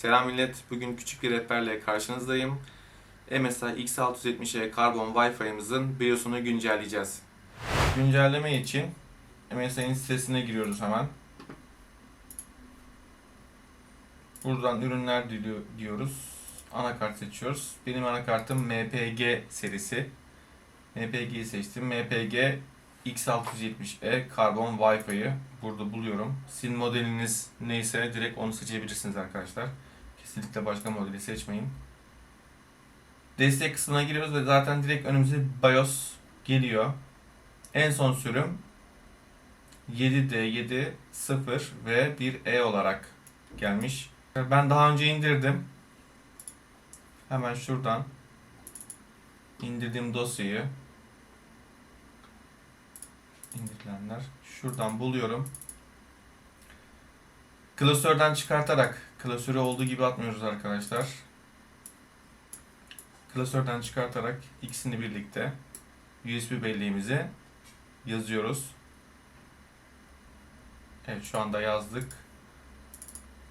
Selam millet. Bugün küçük bir rehberle karşınızdayım. MSI X670E Carbon Wi-Fi'mizin BIOS'unu güncelleyeceğiz. Güncelleme için MSI'nin sitesine giriyoruz hemen. Buradan ürünler diyoruz. Anakart seçiyoruz. Benim anakartım MPG serisi. MPG'yi seçtim. MPG X670E Carbon Wi-Fi'yi burada buluyorum. Sizin modeliniz neyse direkt onu seçebilirsiniz arkadaşlar. Kesinlikle başka modeli seçmeyin. Destek kısmına giriyoruz ve zaten direkt önümüze BIOS geliyor. En son sürüm 7D7 0 ve 1E olarak gelmiş. Ben daha önce indirdim. Hemen şuradan indirdiğim dosyayı indirilenler. Şuradan buluyorum. Klasörden çıkartarak klasörü olduğu gibi atmıyoruz arkadaşlar. Klasörden çıkartarak ikisini birlikte USB belleğimize yazıyoruz. Evet şu anda yazdık.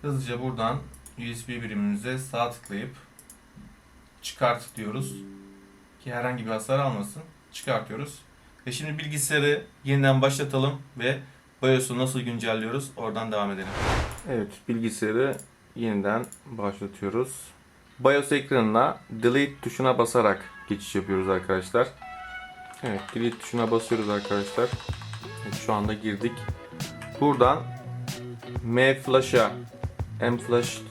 Hızlıca buradan USB birimimize sağ tıklayıp çıkart diyoruz. Ki herhangi bir hasar almasın. Çıkartıyoruz. Ve şimdi bilgisayarı yeniden başlatalım ve BIOS'u nasıl güncelliyoruz oradan devam edelim. Evet bilgisayarı yeniden başlatıyoruz. BIOS ekranına delete tuşuna basarak geçiş yapıyoruz arkadaşlar. Evet delete tuşuna basıyoruz arkadaşlar. Evet, şu anda girdik. Buradan M flash'a M flash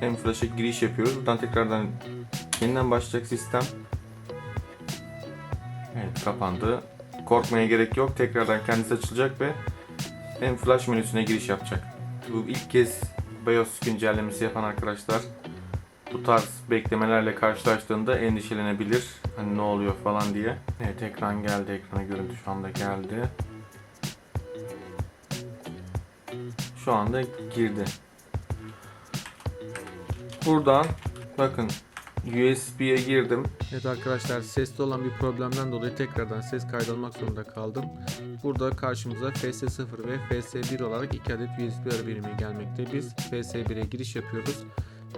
M flash'a giriş yapıyoruz. Buradan tekrardan yeniden başlayacak sistem. Evet kapandı. Korkmaya gerek yok. Tekrardan kendisi açılacak ve hem flash menüsüne giriş yapacak. Bu ilk kez BIOS güncellemesi yapan arkadaşlar bu tarz beklemelerle karşılaştığında endişelenebilir. Hani ne oluyor falan diye. Evet ekran geldi. Ekrana görüntü şu anda geldi. Şu anda girdi. Buradan bakın USB'ye girdim. Evet arkadaşlar sesli olan bir problemden dolayı tekrardan ses kaydalmak zorunda kaldım. Burada karşımıza FS0 ve FS1 olarak iki adet USB arı birimi gelmekte. Biz FS1'e giriş yapıyoruz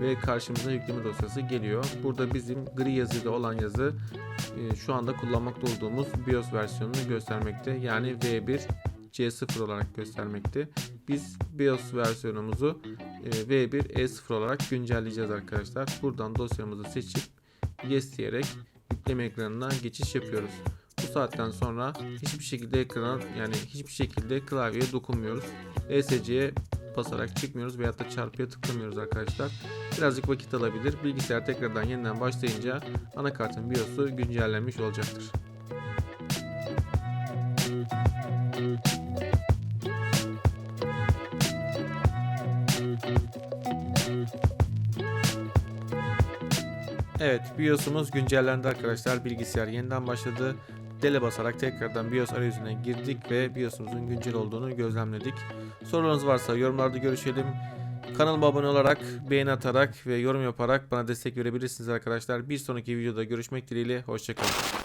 ve karşımıza yükleme dosyası geliyor. Burada bizim gri yazıda olan yazı e, şu anda kullanmakta olduğumuz BIOS versiyonunu göstermekte. Yani V1 C0 olarak göstermekte. Biz BIOS versiyonumuzu e, V1 E0 olarak güncelleyeceğiz arkadaşlar. Buradan dosyamızı seçip yes diyerek yükleme ekranına geçiş yapıyoruz. Bu saatten sonra hiçbir şekilde ekrana yani hiçbir şekilde klavyeye dokunmuyoruz. ESC'ye basarak çıkmıyoruz veyahut da çarpıya tıklamıyoruz arkadaşlar. Birazcık vakit alabilir. Bilgisayar tekrardan yeniden başlayınca anakartın BIOS'u güncellenmiş olacaktır. Evet BIOS'umuz güncellendi arkadaşlar. Bilgisayar yeniden başladı. Dele basarak tekrardan BIOS arayüzüne girdik ve BIOS'umuzun güncel olduğunu gözlemledik. Sorularınız varsa yorumlarda görüşelim. Kanalıma abone olarak, beğeni atarak ve yorum yaparak bana destek verebilirsiniz arkadaşlar. Bir sonraki videoda görüşmek dileğiyle. Hoşçakalın.